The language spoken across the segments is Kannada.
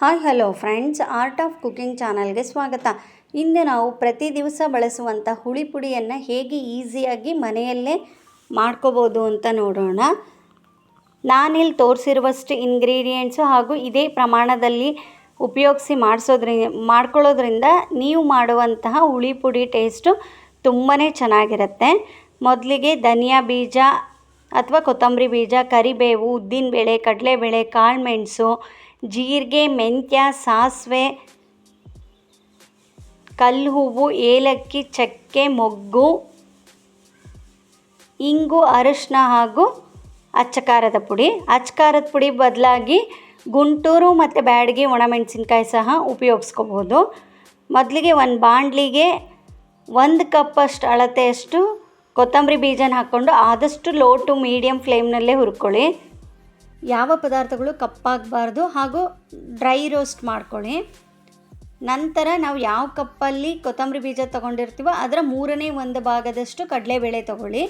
Hi, hello friends. Art of cooking ಚಾನಲ್ಗೆ ಸ್ವಾಗತ. ಇಂದು ನಾವು ಪ್ರತಿ ದಿವಸ ಬಳಸುವಂಥ ಹುಳಿ ಪುಡಿಯನ್ನು ಹೇಗೆ ಈಸಿಯಾಗಿ ಮನೆಯಲ್ಲೇ ಮಾಡ್ಕೋಬೋದು ಅಂತ ನೋಡೋಣ. ನಾನಿಲ್ಲಿ ತೋರಿಸಿರುವಷ್ಟು ಇಂಗ್ರೀಡಿಯೆಂಟ್ಸು ಹಾಗೂ ಇದೇ ಪ್ರಮಾಣದಲ್ಲಿ ಉಪಯೋಗಿಸಿ ಮಾಡಿಸೋದ್ರಿ, ಮಾಡ್ಕೊಳ್ಳೋದ್ರಿಂದ ನೀವು ಮಾಡುವಂತಹ ಹುಳಿ ಪುಡಿ ಟೇಸ್ಟು ತುಂಬಾ ಚೆನ್ನಾಗಿರುತ್ತೆ. ಮೊದಲಿಗೆ ಧನಿಯಾ ಬೀಜ ಅಥವಾ ಕೊತ್ತಂಬರಿ ಬೀಜ, ಕರಿಬೇವು ಉದ್ದಿನ ಬೇಳೆ ಕಡಲೆಬೇಳೆ ಕಾಳುಮೆಣಸು ಜೀರಿಗೆ, ಮೆಂತ್ಯ, ಸಾಸಿವೆ ಕಲ್ಲು ಹೂವು ಏಲಕ್ಕಿ, ಚಕ್ಕೆ, ಮೊಗ್ಗು, ಇಂಗು, ಅರಿಶಿನ ಹಾಗೂ ಅಚ್ಚಕಾರದ ಪುಡಿ. ಅಚ್ಚಕಾರದ ಪುಡಿ ಬದಲಾಗಿ ಗುಂಟೂರು ಮತ್ತು ಬ್ಯಾಡಗಿ ಒಣಮೆಣಸಿನ್ಕಾಯಿ ಸಹ ಉಪಯೋಗಿಸ್ಕೋಬೋದು. ಮೊದಲಿಗೆ ಒಂದು ಬಾಣಲಿಗೆ ಒಂದು ಕಪ್ಪಷ್ಟು ಅಳತೆಯಷ್ಟು ಕೊತ್ತಂಬರಿ ಬೀಜನ ಹಾಕ್ಕೊಂಡು ಆದಷ್ಟು ಲೋ ಟು ಮೀಡಿಯಮ್ ಫ್ಲೇಮ್ನಲ್ಲೇ ಹುರ್ಕೊಳ್ಳಿ. ಯಾವ ಪದಾರ್ಥಗಳು ಕಪ್ಪಾಗಬಾರ್ದು ಹಾಗೂ ಡ್ರೈ ರೋಸ್ಟ್ ಮಾಡ್ಕೊಳ್ಳಿ. ನಂತರ ನಾವು ಯಾವ ಕಪ್ಪಲ್ಲಿ ಕೊತ್ತಂಬರಿ ಬೀಜ ತೊಗೊಂಡಿರ್ತೀವೋ ಅದರ ಮೂರನೇ ಒಂದು ಭಾಗದಷ್ಟು ಕಡಲೆಬೇಳೆ ತೊಗೊಳ್ಳಿ.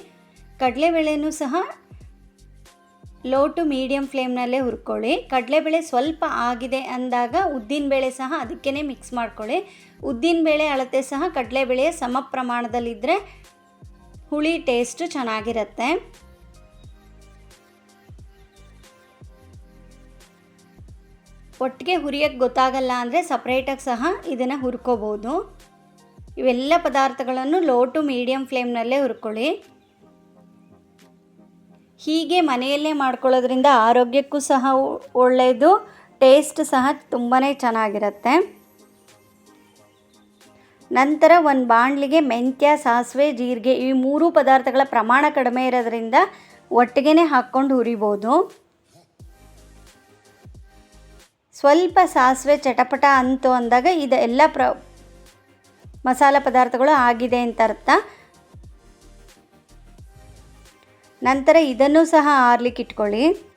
ಕಡಲೆಬೇಳೆನೂ ಸಹ ಲೋ ಟು ಮೀಡಿಯಮ್ ಫ್ಲೇಮ್ನಲ್ಲೇ ಹುರ್ಕೊಳ್ಳಿ. ಕಡಲೆಬೇಳೆ ಸ್ವಲ್ಪ ಆಗಿದೆ ಅಂದಾಗ ಉದ್ದಿನಬೇಳೆ ಸಹ ಅದಕ್ಕೇ ಮಿಕ್ಸ್ ಮಾಡ್ಕೊಳ್ಳಿ. ಉದ್ದಿನಬೇಳೆ ಅಳತೆ ಸಹ ಕಡಲೆಬೇಳೆಯ ಸಮ ಪ್ರಮಾಣದಲ್ಲಿದ್ದರೆ ಹುಳಿ ಟೇಸ್ಟ್ ಚೆನ್ನಾಗಿರುತ್ತೆ. ಒಟ್ಟಿಗೆ ಹುರಿಯೋಕ್ಕೆ ಗೊತ್ತಾಗಲ್ಲ ಅಂದರೆ ಸಪ್ರೇಟಾಗಿ ಸಹ ಇದನ್ನು ಹುರ್ಕೋಬೋದು. ಇವೆಲ್ಲ ಪದಾರ್ಥಗಳನ್ನು ಲೋ ಟು ಮೀಡಿಯಮ್ ಫ್ಲೇಮ್ನಲ್ಲೇ ಹುರ್ಕೊಳ್ಳಿ. ಹೀಗೆ ಮನೆಯಲ್ಲೇ ಮಾಡ್ಕೊಳ್ಳೋದ್ರಿಂದ ಆರೋಗ್ಯಕ್ಕೂ ಸಹ ಒಳ್ಳೆಯದು ಟೇಸ್ಟ್ ಸಹ ತುಂಬಾ ಚೆನ್ನಾಗಿರುತ್ತೆ. ನಂತರ ಒಂದು ಬಾಣಲಿಗೆ ಮೆಂತ್ಯ, ಸಾಸಿವೆ, ಜೀರಿಗೆ ಈ ಮೂರು ಪದಾರ್ಥಗಳ ಪ್ರಮಾಣ ಕಡಿಮೆ ಇರೋದ್ರಿಂದ ಒಟ್ಟಿಗೆ ಹಾಕ್ಕೊಂಡು ಹುರಿಬೋದು. ಸ್ವಲ್ಪ ಸಾಸಿವೆ ಚಟಪಟ ಅಂತು ಅಂದಾಗ ಇದು ಎಲ್ಲ ಪ್ರ ಮಸಾಲ ಪದಾರ್ಥಗಳು ಆಗಿದೆ ಅಂತ ಅರ್ಥ. ನಂತರ ಇದನ್ನು ಸಹ ಆರ್ಲಿಕ್ಕೆ ಇಟ್ಕೊಳ್ಳಿ.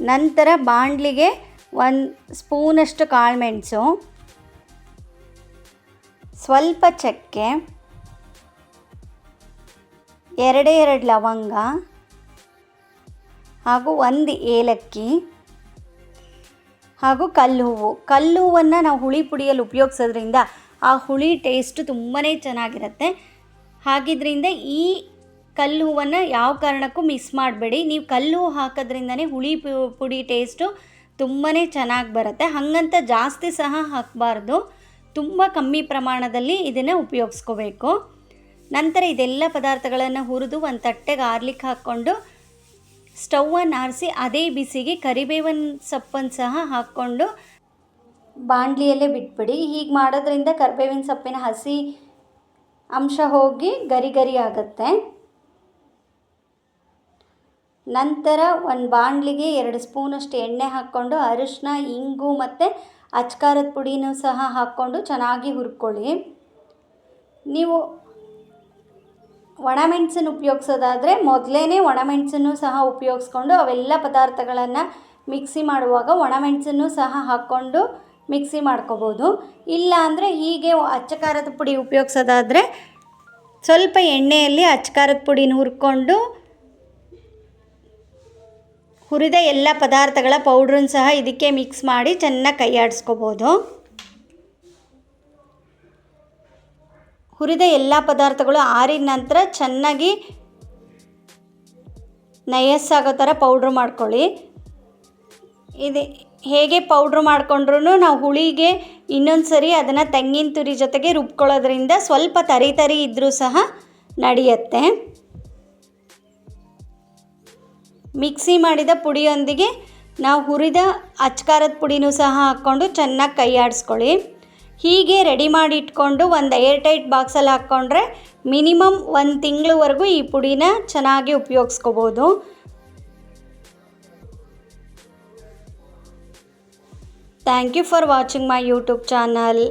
ನಂತರ ಬಾಣಲಿಗೆ ಒಂದು ಸ್ಪೂನಷ್ಟು ಕಾಳುಮೆಣಸು ಸ್ವಲ್ಪ ಚಕ್ಕೆ, ಎರಡೇ ಎರಡು ಲವಂಗ ಹಾಗೂ ಒಂದು ಏಲಕ್ಕಿ ಹಾಗೂ ಕಲ್ಲು ಹೂವು. ಕಲ್ಲು ಹೂವನ್ನು ನಾವು ಹುಳಿ ಪುಡಿಯಲ್ಲಿ ಉಪಯೋಗಿಸೋದ್ರಿಂದ ಆ ಹುಳಿ ಟೇಸ್ಟು ತುಂಬಾ ಚೆನ್ನಾಗಿರುತ್ತೆ. ಹಾಗಿದ್ರಿಂದ ಈ ಕಲ್ಲು ಹೂವನ್ನು ಯಾವ ಕಾರಣಕ್ಕೂ ಮಿಸ್ ಮಾಡಬೇಡಿ. ನೀವು ಕಲ್ಲು ಹಾಕೋದ್ರಿಂದನೇ ಹುಳಿ ಪುಡಿ ಟೇಸ್ಟು ತುಂಬಾ ಚೆನ್ನಾಗಿ ಬರುತ್ತೆ. ಹಾಗಂತ ಜಾಸ್ತಿ ಸಹ ಹಾಕಬಾರ್ದು. ತುಂಬ ಕಮ್ಮಿ ಪ್ರಮಾಣದಲ್ಲಿ ಇದನ್ನು ಉಪಯೋಗಿಸ್ಕೋಬೇಕು. ನಂತರ ಇದೆಲ್ಲ ಪದಾರ್ಥಗಳನ್ನು ಹುರಿದು ಒಂದು ತಟ್ಟೆಗೆ ಆರ್ಲಿಕ್ಕೆ ಹಾಕ್ಕೊಂಡು ಸ್ಟವನ್ನು ಆರಿಸಿ ಅದೇ ಬಿಸಿಗೆ ಕರಿಬೇವನ್ ಸೊಪ್ಪನ್ನು ಸಹ ಹಾಕ್ಕೊಂಡು ಬಾಣಲಿಯಲ್ಲೇ ಬಿಟ್ಬಿಡಿ. ಹೀಗೆ ಮಾಡೋದ್ರಿಂದ ಕರಿಬೇವಿನ ಸೊಪ್ಪಿನ ಹಸಿ ಅಂಶ ಹೋಗಿ ಗರಿ ಗರಿ ಆಗುತ್ತೆ. ನಂತರ ಒಂದು ಬಾಣಲಿಗೆ ಎರಡು ಸ್ಪೂನಷ್ಟು ಎಣ್ಣೆ ಹಾಕ್ಕೊಂಡು ಅರಿಶಿನ ಇಂಗು ಮತ್ತು ಅಚ್ಕಾರದ ಪುಡಿನೂ ಸಹ ಹಾಕ್ಕೊಂಡು ಚೆನ್ನಾಗಿ ಹುರ್ಕೊಳ್ಳಿ. ನೀವು ಒಣಮೆಣಸನ್ನು ಉಪಯೋಗಿಸೋದಾದರೆ ಮೊದಲೇ ಒಣಮೆಣಸನ್ನು ಸಹ ಉಪಯೋಗಿಸ್ಕೊಂಡು ಅವೆಲ್ಲ ಪದಾರ್ಥಗಳನ್ನು ಮಿಕ್ಸಿ ಮಾಡುವಾಗ ಒಣಮೆಣಸನ್ನು ಸಹ ಹಾಕ್ಕೊಂಡು ಮಿಕ್ಸಿ ಮಾಡ್ಕೋಬೋದು. ಇಲ್ಲ ಅಂದರೆ ಹೀಗೆ ಅಚ್ಚಕಾರದ ಪುಡಿ ಉಪಯೋಗಿಸೋದಾದರೆ ಸ್ವಲ್ಪ ಎಣ್ಣೆಯಲ್ಲಿ ಅಚ್ಚಕಾರದ ಪುಡಿನ ಹುರ್ಕೊಂಡು ಹುರಿದ ಎಲ್ಲ ಪದಾರ್ಥಗಳ ಪೌಡ್ರನ್ನು ಸಹ ಇದಕ್ಕೆ ಮಿಕ್ಸ್ ಮಾಡಿ ಚೆನ್ನಾಗಿ ಕೈಯಾಡಿಸ್ಕೋಬೋದು. ಹುರಿದ ಎಲ್ಲ ಪದಾರ್ಥಗಳು ಆರಿದ ನಂತರ ಚೆನ್ನಾಗಿ ನಯಸ್ಸಾಗೋ ಥರ ಪೌಡ್ರ್ ಮಾಡ್ಕೊಳ್ಳಿ. ಇದು ಹೇಗೆ ಪೌಡ್ರ್ ಮಾಡ್ಕೊಂಡ್ರೂ ನಾವು ಹುಳಿಗೆ ಇನ್ನೊಂದು ಸರಿ ಅದನ್ನು ತೆಂಗಿನ ತುರಿ ಜೊತೆಗೆ ರುಬ್ಕೊಳ್ಳೋದ್ರಿಂದ ಸ್ವಲ್ಪ ತರಿ ತರಿ ಇದ್ದರೂ ಸಹ ನಡೆಯುತ್ತೆ. ಮಿಕ್ಸಿ ಮಾಡಿದ ಪುಡಿಯೊಂದಿಗೆ ನಾವು ಹುರಿದ ಅಚ್ಕಾರದ ಪುಡಿನೂ ಸಹ ಹಾಕ್ಕೊಂಡು ಚೆನ್ನಾಗಿ ಕೈ ಆಡಿಸ್ಕೊಳ್ಳಿ ಹೀಗೆ ರೆಡಿ ಮಾಡಿ ಇಟ್ಕೊಂಡು ಒಂದು ಏರ್ ಟೈಟ್ ಬಾಕ್ಸಲ್ಲಿ ಹಾಕ್ಕೊಂಡ್ರೆ ಮಿನಿಮಮ್ ಒಂದು ತಿಂಗಳವರೆಗೂ ಈ ಪುಡಿನ ಚೆನ್ನಾಗಿ ಉಪಯೋಗಿಸ್ಕೋಬೋದು. Thank you for watching my YouTube channel